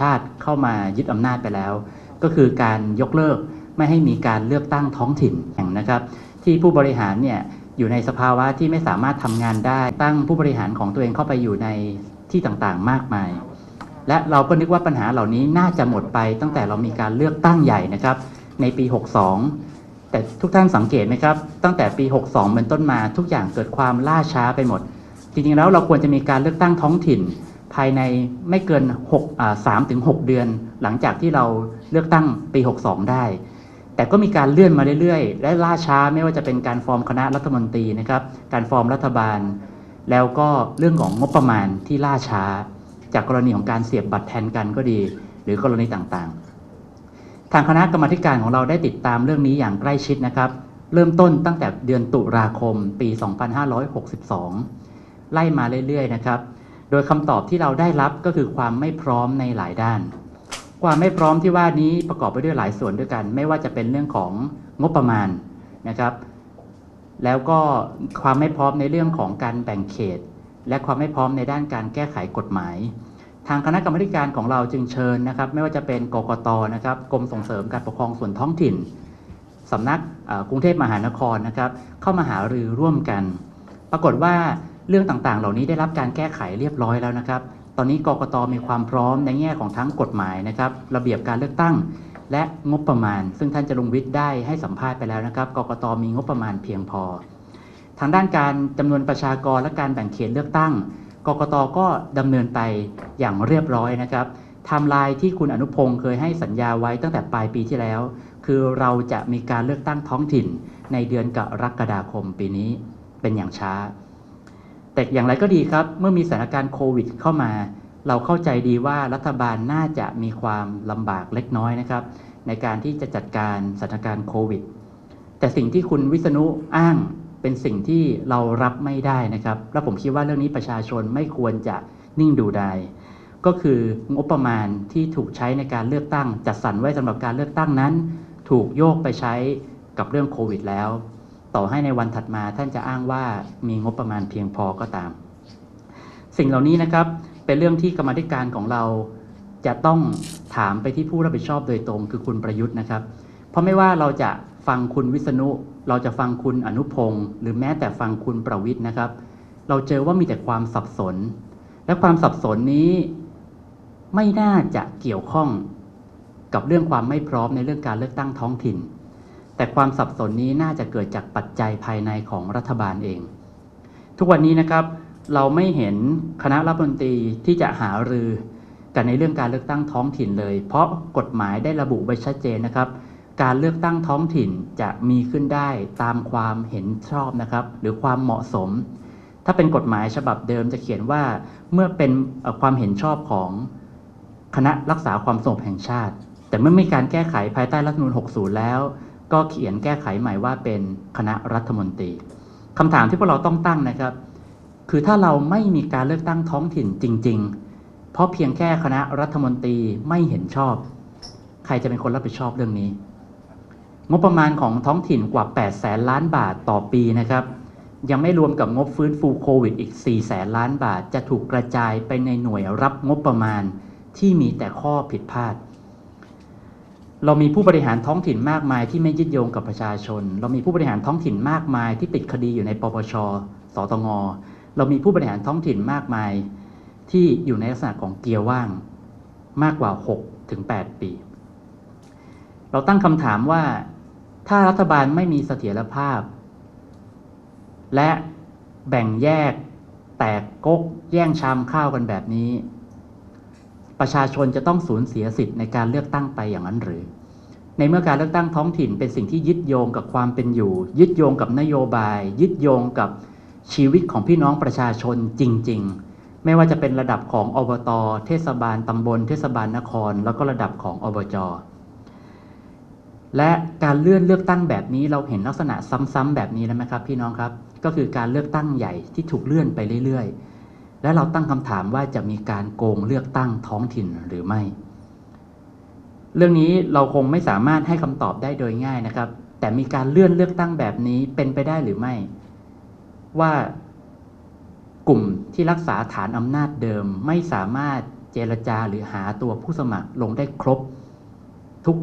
ชาติเข้ามายึดอำนาจไปแล้ว ก็คือการยกเลิกไม่ให้มีการเลือกตั้งท้องถิ่นแห่งนะครับ ที่ผู้บริหารเนี่ยอยู่ในสภาวะที่ไม่สามารถทำงานได้ ตั้งผู้บริหารของตัวเองเข้าไปอยู่ในที่ต่างๆ มากมาย และเราก็นึกว่าปัญหาเหล่านี้น่าจะหมดไปตั้งแต่เรามีการเลือกตั้งใหญ่นะครับ ในปี 62 แต่ทุกท่านสังเกตไหมครับ ตั้งแต่ปี 62 เป็นต้นมาทุกอย่างเกิดความล่าช้าไปหมด จริงๆแล้วเราควรจะมีการเลือกตั้งท้องถิ่น ภายในไม่เกิน6อ่า3ถึง6เดือน หลังจากที่เราเลือกตั้งปี 62 ได้ แต่ก็มีการเลื่อนมาเรื่อยๆ และล่าช้าไม่ว่าจะเป็นการฟอร์มคณะรัฐมนตรีนะครับ การฟอร์มรัฐบาล แล้วก็เรื่องของงบประมาณที่ล่าช้า จากกรณีของการเสียบบัตรแทนกันก็ดี หรือกรณีต่างๆ ทางคณะกรรมธิการของเราได้ติดตามเรื่องนี้อย่างใกล้ชิดนะครับ เริ่มต้นตั้งแต่เดือนตุลาคมปี 2562 ไล่มาเรื่อยๆนะครับ โดยคำตอบที่เราได้รับก็คือความไม่พร้อมในหลายด้าน ความไม่พร้อมที่ว่านี้ประกอบไปด้วยหลายส่วนด้วยกัน ไม่ว่าจะเป็นเรื่องของงบประมาณนะครับ แล้วก็ความไม่พร้อมในเรื่องของการแบ่งเขต และความไม่พร้อมในด้านการแก้ไขกฎหมาย ทางคณะกรรมการของเราจึงเชิญนะครับ ไม่ว่าจะเป็นกกตนะครับกรมส่งเสริมการปกครองส่วนท้องถิ่นสำนักกรุงเทพมหานครนะครับ เข้ามาหารือร่วมกัน ปรากฏว่า เรื่องต่างๆ เหล่านี้ได้รับการแก้ไขเรียบร้อยแล้วนะครับ ตอนนี้กกตมีความพร้อมในแง่ของทั้งกฎหมายนะครับ ระเบียบการเลือกตั้ง และงบประมาณ ซึ่งท่านจรุงวิทย์ได้ให้สัมภาษณ์ไปแล้วนะครับ กกตมีงบประมาณเพียงพอ ทางด้านการจำนวนประชากรและการแบ่งเขตเลือกตั้ง กกตก็ดำเนินไปอย่างเรียบร้อยนะครับไทม์ไลน์ที่คุณอนุพงศ์เคยให้สัญญาไว้ตั้งแต่ปลายปีที่แล้ว คือเราจะมีการเลือกตั้งท้องถิ่นในเดือนกรกฎาคมปีนี้เป็นอย่างช้า แต่อย่างไรก็ดีครับ เมื่อมีสถานการณ์โควิดเข้ามา เราเข้าใจดีว่ารัฐบาลน่าจะมีความลำบากเล็กน้อยนะครับ ในการที่จะจัดการสถานการณ์โควิด แต่สิ่งที่คุณวิษณุอ้างเป็นสิ่งที่เรารับไม่ได้นะครับ และผมคิดว่าเรื่องนี้ประชาชนไม่ควรจะนิ่งดูได้ก็คืองบประมาณที่ถูกใช้ในการเลือกตั้ง จัดสรรไว้สำหรับการเลือกตั้งนั้น ถูกโยกไปใช้กับเรื่องโควิดแล้ว ต่อให้ในวันถัดมาท่านจะอ้างว่ามีงบประมาณเพียงพอก็ตาม สิ่งเหล่านี้นะครับเป็นเรื่องที่กรรมธิการของเราจะต้องถามไปที่ผู้รับผิดชอบโดยตรงคือคุณประยุทธ์นะครับ เพราะไม่ว่าเราจะฟังคุณวิษณุ เราจะฟังคุณอนุพงศ์หรือแม้แต่ฟังคุณประวิทย์นะครับ เราเจอว่ามีแต่ความสับสน และความสับสนนี้ไม่น่าจะเกี่ยวข้องกับเรื่องความไม่พร้อมในเรื่องการเลือกตั้งท้องถิ่น แต่ความสับสนนี้น่าจะเกิดจากปัจจัยภายในของรัฐบาลเอง ทุกวันนี้นะครับเราไม่เห็นคณะรัฐมนตรีที่จะหารือกันในเรื่องการเลือกตั้งท้องถิ่นเลย เพราะกฎหมายได้ระบุไว้ชัดเจนนะครับ การเลือกตั้งท้องถิ่นจะมีขึ้นได้ตามความเห็นชอบนะครับ หรือความเหมาะสม ถ้าเป็นกฎหมายฉบับเดิมจะเขียนว่าเมื่อเป็นความเห็นชอบของคณะรักษาความสงบแห่งชาติ แต่เมื่อมีการแก้ไขภายใต้รัฐธรรมนูญ60 แล้ว ก็เขียนแก้ไขใหม่ว่าเป็นคณะรัฐมนตรีคำถามที่พวกเราต้องตั้งนะครับ คือถ้าเราไม่มีการเลือกตั้งท้องถิ่นจริง ๆ เพราะเพียงแค่คณะรัฐมนตรีไม่เห็นชอบ ใครจะเป็นคนรับผิดชอบเรื่องนี้ งบประมาณของท้องถิ่นกว่า 8 แสนล้านบาทต่อปีนะครับ ยังไม่รวมกับงบฟื้นฟูโควิดอีก 4 แสนล้านบาท จะถูกกระจายไปในหน่วยรับงบประมาณที่มีแต่ข้อผิดพลาด เรามีผู้บริหารท้องถิ่นมากมายที่ไม่ยึดโยงกับประชาชน เรามีผู้บริหารท้องถิ่นมากมายที่ติดคดีอยู่ในปปช สตง เรามีผู้บริหารท้องถิ่นมากมายที่อยู่ในลักษณะของเกียร์ว่างมากกว่า 6 ถึง 8 ปี เราตั้งคำถามว่า ถ้ารัฐบาลไม่มีเสถียรภาพ และแบ่งแยก แตกกก แย่งชามข้าวกันแบบนี้ ประชาชนจะต้องสูญเสียสิทธิ์ในการเลือกตั้งไปอย่างนั้นหรือ ในเมื่อการเลือกตั้งท้องถิ่นเป็นสิ่งที่ยึดโยงกับความเป็นอยู่ ยึดโยงกับนโยบาย ยึดโยงกับชีวิตของพี่น้องประชาชนจริง ๆ ไม่ว่าจะเป็นระดับของอบต เทศบาลตำบล เทศบาลนคร แล้วก็ระดับของอบจและการเลื่อนเลือกตั้งแบบนี้เราเห็นลักษณะซ้ำๆแบบนี้แล้วไหมครับ พี่น้องครับ ก็คือการเลือกตั้งใหญ่ที่ถูกเลื่อนไปเรื่อยๆ และเราตั้งคำถามว่าจะมีการโกงเลือกตั้งท้องถิ่นหรือไม่ เรื่องนี้เราคงไม่สามารถให้คำตอบได้โดยง่ายนะครับ แต่มีการเลื่อนเลือกตั้งแบบนี้เป็นไปได้หรือไม่ ว่ากลุ่มที่รักษาฐานอำนาจเดิมไม่สามารถเจรจาหรือหาตัวผู้สมัครลงได้ครบทุก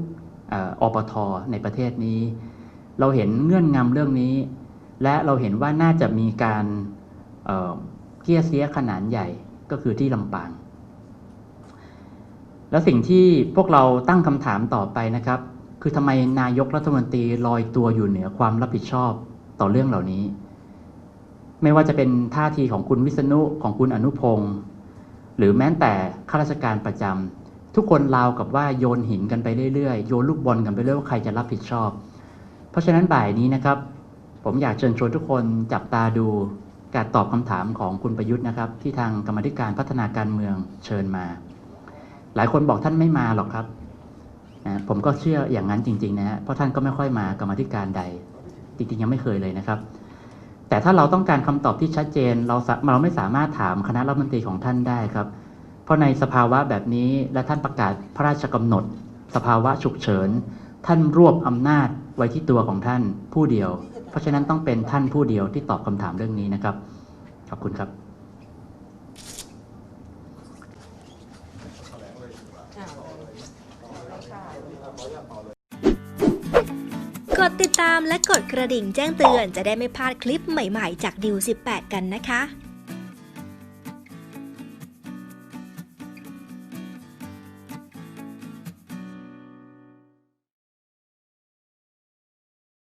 อออปทในประเทศนี้ เราเห็นเงื่อนงำเรื่องนี้ และเราเห็นว่าน่าจะมีการ เพี้ยเสียขนาดใหญ่ก็คือที่ลำปาง แล้วสิ่งที่พวกเราตั้งคำถามต่อไปนะครับ คือทำไมนายกรัฐมนตรีลอยตัวอยู่เหนือความรับผิดชอบต่อเรื่องเหล่านี้ ไม่ว่าจะเป็นท่าทีของคุณวิษณุของคุณอนุพงศ์หรือแม้แต่ข้าราชการประจำทุกคนราวกับว่าโยนหินกันไปเรื่อยๆโยนลูกบอลกันไปเรื่อยว่าใครจะรับผิดชอบ เพราะฉะนั้นบ่ายนี้นะครับ ผมอยากเชิญชวนทุกคนจับตาดู การตอบคำถามของคุณประยุทธ์นะครับ ที่ทางกรรมธิการพัฒนาการเมืองเชิญมา หลายคนบอกท่านไม่มาหรอกครับนะผมก็เชื่ออย่างนั้นจริงๆนะฮะเพราะท่านก็ไม่ค่อยมากรรมธิการใด จริงๆยังไม่เคยเลยนะครับ แต่ถ้าเราต้องการคำตอบที่ชัดเจนเราเราไม่สามารถถามคณะรัฐมนตรีของท่านได้ครับ เพราะในสภาวะแบบนี้และท่านประกาศพระราชกำหนด สภาวะฉุกเฉิน ท่านรวบอำนาจไว้ที่ตัวของท่านผู้เดียว เพราะฉะนั้นต้องเป็นท่านผู้เดียวที่ตอบคำถามเรื่องนี้นะครับ ขอบคุณครับกดติดตามและกดกระดิ่งแจ้งเตือนจะได้ไม่พลาดคลิปใหม่ๆ จากดิว18 กันนะคะ